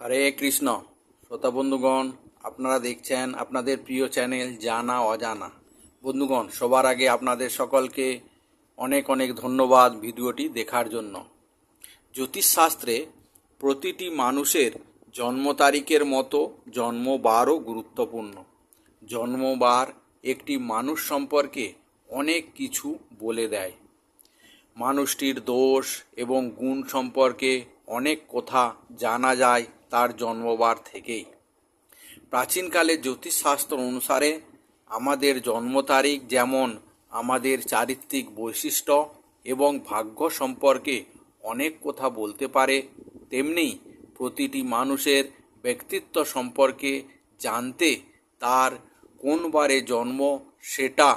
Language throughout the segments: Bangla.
হরে কৃষ্ণ। শ্রোতা বন্ধুগণ, আপনারা দেখছেন আপনাদের প্রিয় চ্যানেল জানা অজানা। বন্ধুগণ, সবার আগে আপনাদের সকলকে অনেক অনেক ধন্যবাদ ভিডিওটি দেখার জন্য। জ্যোতিষশাস্ত্রে প্রতিটি মানুষের জন্ম তারিখের মতো জন্মবারও গুরুত্বপূর্ণ। জন্মবার একটি মানুষ সম্পর্কে অনেক কিছু বলে দেয়। মানুষটির দোষ এবং গুণ সম্পর্কে অনেক কথা জানা যায়। তার জন্মবার থেকেই। প্রাচীনকালে জ্যোতিষশাস্ত্র অনুসারে আমাদের জন্ম তারিখ যেমন আমাদের চারিত্রিক বৈশিষ্ট্য এবং ভাগ্য সম্পর্কে অনেক কথা বলতে পারে, তেমনি প্রতিটি মানুষের ব্যক্তিত্ব সম্পর্কে জানতে তার কোন বারে জন্ম সেটা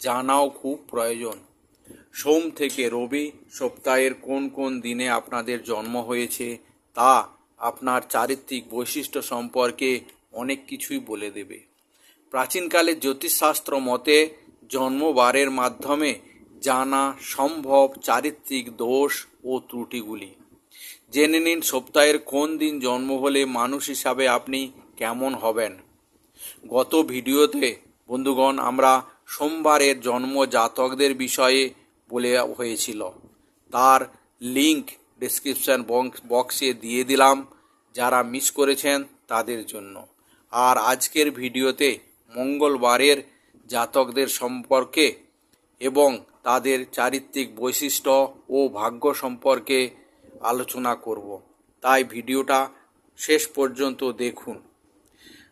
জানাও খুব প্রয়োজন। সোম থেকে রবি সপ্তাহের কোন কোন দিনে আপনাদের জন্ম হয়েছে তা আপনার চারিত্রিক বৈশিষ্ট্য সম্পর্কে অনেক কিছুই বলে দেবে। প্রাচীনকালে জ্যোতিষশাস্ত্র মতে জন্মবারের মাধ্যমে জানা সম্ভব চারিত্রিক দোষ ও ত্রুটিগুলি। জেনে নিন সপ্তাহের কোন দিন জন্ম হলে মানুষ হিসাবে আপনি কেমন হবেন। গত ভিডিওতে, বন্ধুগণ, আমরা সোমবারের জন্ম জাতকদের বিষয়ে বলে হয়েছিল। তার লিংক ডিসক্রিপশন বক্সে দিয়ে দিলাম যারা মিস করেছেন তাদের জন্য। আর আজকের ভিডিওতে মঙ্গলবারের জাতকদের সম্পর্কে এবং তাদের চারিত্রিক বৈশিষ্ট্য ও ভাগ্য সম্পর্কে আলোচনা করব। তাই ভিডিওটা শেষ পর্যন্ত দেখুন।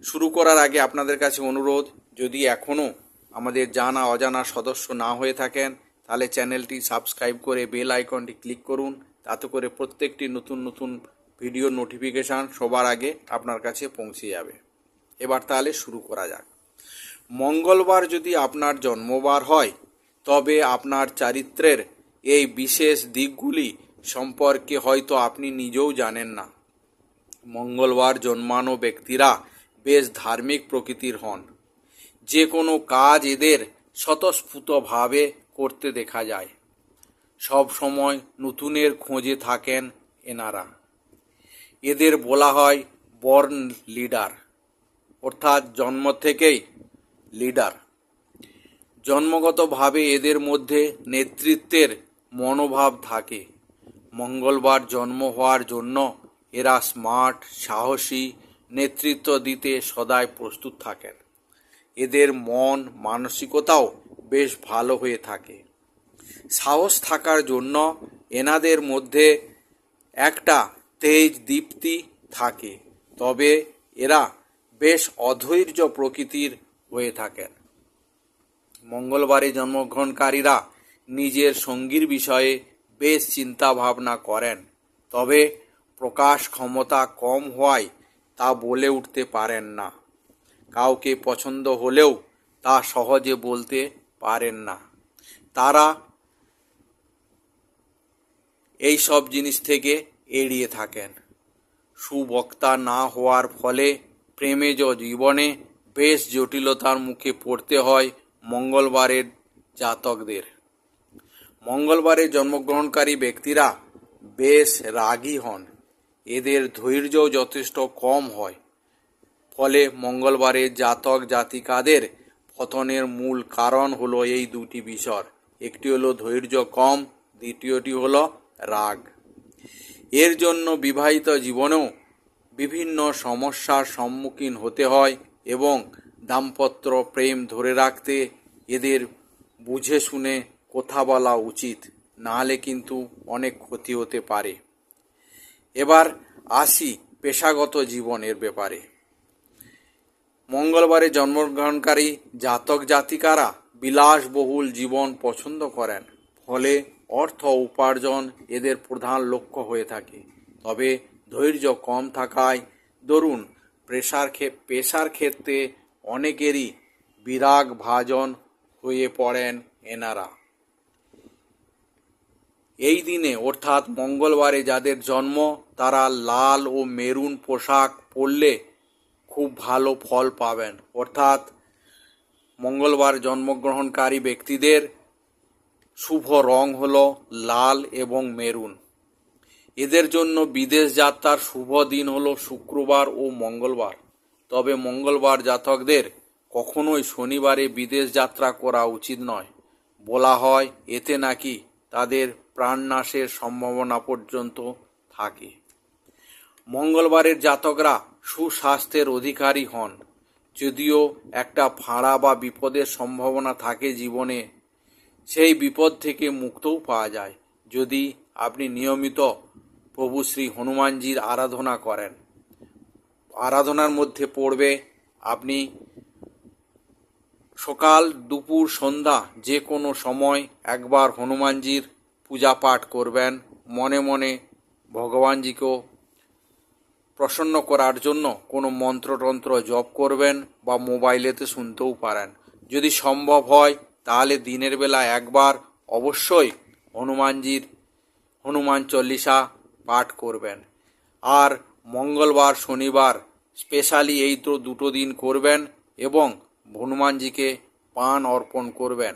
শুরু করার আগে আপনাদের কাছে অনুরোধ, যদি এখনও আমাদের জানা অজানা সদস্য না হয়ে থাকেন, তাহলে চ্যানেলটি সাবস্ক্রাইব করে বেল আইকনটি ক্লিক করুন। তাতে করে প্রত্যেকটি নতুন নতুন ভিডিও নোটিফিকেশান সবার আগে আপনার কাছে পৌঁছে যাবে। এবার তাহলে শুরু করা যাক। মঙ্গলবার যদি আপনার জন্মবার হয়, তবে আপনার চারিত্রের এই বিশেষ দিকগুলি সম্পর্কে হয়তো আপনি নিজেও জানেন না। মঙ্গলবার জন্মানো ব্যক্তিরা বেশ ধার্মিক প্রকৃতির হন। যে কোনো কাজ এদের স্বতঃস্ফূর্তভাবে করতে দেখা যায়। সব সময় নতুনের খোঁজে থাকেন এনারা। এদের বলা হয় বর্ন লিডার, অর্থাৎ জন্ম থেকেই লিডার। জন্মগতভাবে এদের মধ্যে নেতৃত্বের মনোভাব থাকে। মঙ্গলবার জন্ম হওয়ার জন্য এরা স্মার্ট, সাহসী, নেতৃত্ব দিতে সদায় প্রস্তুত থাকেন। এদের মন, মানসিকতাও বেশ ভালো হয়ে থাকে। সাহস থাকার জন্য এনাদের মধ্যে একটা তেজ দীপ্তি থাকে। তবে এরা বেশ অধৈর্য প্রকৃতির হয়ে থাকেন। মঙ্গলবারে জন্মগ্রহণকারীরা নিজের সঙ্গীর বিষয়ে বেশ চিন্তা ভাবনা করেন, তবে প্রকাশ ক্ষমতা কম হওয়ায় তা বলে উঠতে পারেন না। কাউকে পছন্দ হলেও তা সহজে বলতে পারেন না। তারা এই সব জিনিস থেকে এড়িয়ে থাকেন। সুবক্তা না হওয়ার ফলে প্রেমেজ জীবনে বেশ জটিলতার মুখে পড়তে হয় মঙ্গলবারের জাতকদের। মঙ্গলবারে জন্মগ্রহণকারী ব্যক্তিরা বেশ রাগী হন। এদের ধৈর্য যথেষ্ট কম হয়। ফলে মঙ্গলবারের জাতক জাতিকাদের পতনের মূল কারণ হলো এই দুটি বিষয়। একটি হলো ধৈর্য কম, দ্বিতীয়টি হলো রাগ। এর জন্য বিবাহিত জীবনেও বিভিন্ন সমস্যার সম্মুখীন হতে হয় এবং দাম্পত্য প্রেম ধরে রাখতে এদের বুঝে শুনে কথা বলা উচিত। নাহলে কিন্তু অনেক ক্ষতি হতে পারে। এবার আসি পেশাগত জীবনের ব্যাপারে। মঙ্গলবারে জন্মগ্রহণকারী জাতক জাতিকারা বিলাসবহুল জীবন পছন্দ করেন। ফলে অর্থ উপার্জন এদের প্রধান লক্ষ্য হয়ে থাকে। তবে ধৈর্য কম থাকায়, ধরুন, প্রেশার পেশার ক্ষেত্রে অনেকেরই বিরাগ ভাজন হয়ে পড়েন এনারা। এই দিনে, অর্থাৎ মঙ্গলবারে যাদের জন্ম, তারা লাল ও মেরুন পোশাক পরলে খুব ভালো ফল পাবেন। অর্থাৎ মঙ্গলবার জন্মগ্রহণকারী ব্যক্তিদের শুভ রং হল লাল এবং মেরুন। এদের জন্য বিদেশ যাত্রার শুভ দিন হলো শুক্রবার ও মঙ্গলবার। তবে মঙ্গলবার জাতকদের কখনোই শনিবারে বিদেশ যাত্রা করা উচিত নয়। বলা হয়, এতে নাকি তাদের প্রাণনাশের সম্ভাবনা পর্যন্ত থাকে। মঙ্গলবারের জাতকরা সুস্বাস্থ্যের অধিকারী হন। যদিও একটা ফাঁড়া বা বিপদের সম্ভাবনা থাকে জীবনে সেই বিপদ থেকে মুক্তও পাওয়া যায় যদি আপনি নিয়মিত প্রভু শ্রী হনুমানজির আরাধনা করেন। আরাধনার মধ্যে পড়বে আপনি সকাল, দুপুর, সন্ধ্যা যে কোনো সময় একবার হনুমানজির পূজা পাঠ করবেন। মনে মনে ভগবানজিকেও প্রসন্ন করার জন্য কোনো মন্ত্রতন্ত্র জপ করবেন বা মোবাইলেতে শুনতেও পারেন। যদি সম্ভব হয় তাহলে দিনের বেলা একবার অবশ্যই হনুমানজির, হনুমান চল্লিশা পাঠ করবেন। আর মঙ্গলবার, শনিবার স্পেশালি এই তো দুটো দিন করবেন এবং হনুমানজিকে পান অর্পণ করবেন।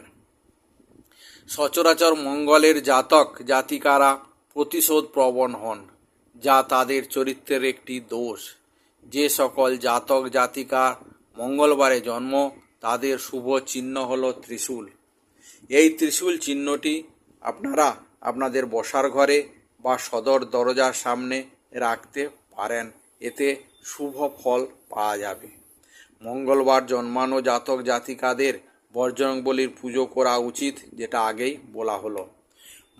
সচরাচর মঙ্গলের জাতক জাতিকারা প্রতিশোধ প্রবণ হন, যা তাদের চরিত্রের একটি দোষ। যে সকল জাতক জাতিকা মঙ্গলবারে জন্ম তাদের শুভ চিহ্ন হল ত্রিশূল। এই ত্রিশূল চিহ্নটি আপনারা আপনাদের বসার ঘরে বা সদর দরজার সামনে রাখতে পারেন। এতে শুভ ফল পাওয়া যাবে। মঙ্গলবার জন্মানো জাতক জাতিকাদের বজরংবলির পুজো করা উচিত, যেটা আগেই বলা হলো।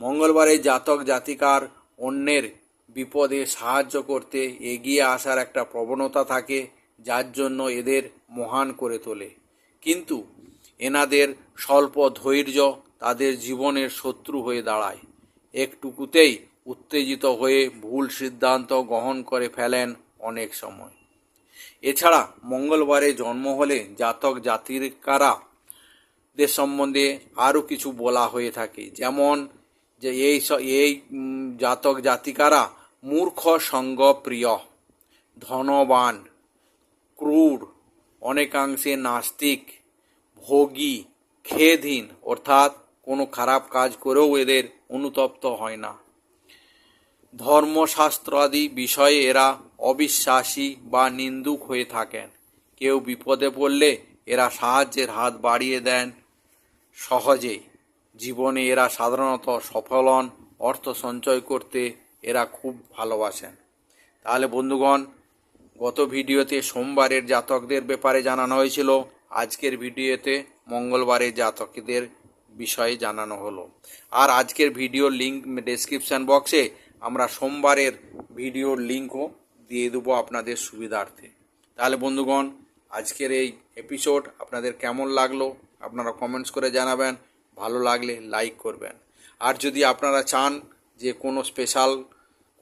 মঙ্গলবারে জাতক জাতিকার অন্যের বিপদে সাহায্য করতে এগিয়ে আসার একটা প্রবণতা থাকে, যার জন্য এদের মহান করে তোলে। কিন্তু এনাদের স্বল্প ধৈর্য তাদের জীবনের শত্রু হয়ে দাঁড়ায়। একটুকুতেই উত্তেজিত হয়ে ভুল সিদ্ধান্ত গ্রহণ করে ফেলেন অনেক সময়। এছাড়া মঙ্গলবারে জন্ম হলে জাতক জাতিকারা দের সম্বন্ধে আরও কিছু বলা হয়ে থাকে। যেমন যে এই এই জাতক জাতিকারা মূর্খ সঙ্গ প্রিয় ধনবান, ক্রূর অনেকাংশে নাস্তিক, ভোগী, খেদহীন, অর্থাৎ কোনো খারাপ কাজ করেও এদের অনুতপ্ত হয় না। ধর্মশাস্ত্র আদি বিষয়ে এরা অবিশ্বাসী বা নিন্দুক হয়ে থাকেন। কেউ বিপদে পড়লে এরা সাহায্যের হাত বাড়িয়ে দেন সহজেই। জীবনে এরা সাধারণত সফলন অর্থ সঞ্চয় করতে এরা খুব ভালোবাসেন। তাহলে বন্ধুগণ গত ভিডিওতে সোমবারের জাতকদের ব্যাপারে জানানো হয়েছিল। আজকের ভিডিওতে মঙ্গলবারের জাতকদের বিষয়ে জানানো হলো। আর আজকের ভিডিওর লিঙ্ক ডেসক্রিপশন বক্সে আমরা সোমবারের ভিডিওর লিঙ্কও দিয়ে দেবো আপনাদের সুবিধার্থে। তাহলে বন্ধুগণ, আজকের এই এপিসোড আপনাদের কেমন লাগল? আপনারা কমেন্টস করে জানাবেন। ভালো লাগলে লাইক করবেন। আর যদি আপনারা চান যে কোনো স্পেশাল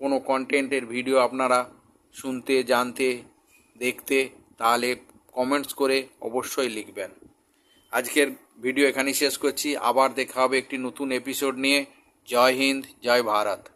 কোনো কন্টেন্টের ভিডিও আপনারা শুনতে, জানতে, দেখতে, তাহলে কমেন্টস করে অবশ্যই লিখবেন। আজকের ভিডিও এখানেই শেষ করছি। আবার দেখা হবে একটি নতুন এপিসোড নিয়ে। জয় হিন্দ, জয় ভারত।